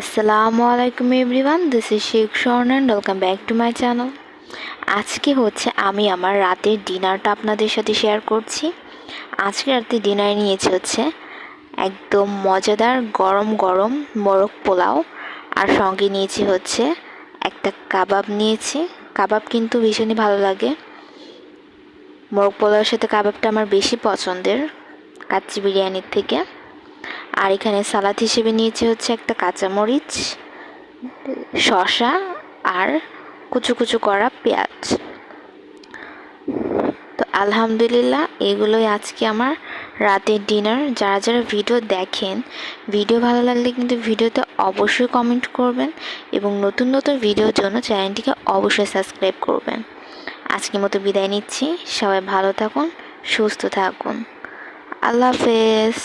আসসালামু আলাইকুম everyone this is Sheikh Shorn and welcome back to my channel আজকে হচ্ছে আমি আমার রাতের ডিনারটা আপনাদের সাথে শেয়ার করছি। আজকে রাতে ডিনার নিয়েছি হচ্ছে একদম মজাদার গরম গরম মোরগ পোলাও, আর সঙ্গে নিয়েছি হচ্ছে একটা কাবাব নিয়েছি। কাবাব কিন্তু ভীষণই ভালো লাগে। মোরগ পোলাওর সাথে কাবাবটা আমার বেশি পছন্দের, কাচ্চি বিরিয়ানির থেকে। আর এখানে সালাদ হিসেবে নিয়েছি হচ্ছে একটা কাঁচামরিচ, শসা আর কুচু কুচু করা পেঁয়াজ। তো আলহামদুলিল্লাহ, এগুলোই আজকে আমার রাতের ডিনার যারা যারা ভিডিও দেখেন ভিডিও ভালো লাগলে কিন্তু ভিডিওতে অবশ্যই কমেন্ট করবেন এবং নতুন নতুন ভিডিওর জন্য চ্যানেলটিকে অবশ্যই সাবস্ক্রাইব করবেন। আজকের মতো বিদায় নিচ্ছি। সবাই ভালো থাকুন, সুস্থ থাকুন। আল্লাহ হাফেজ।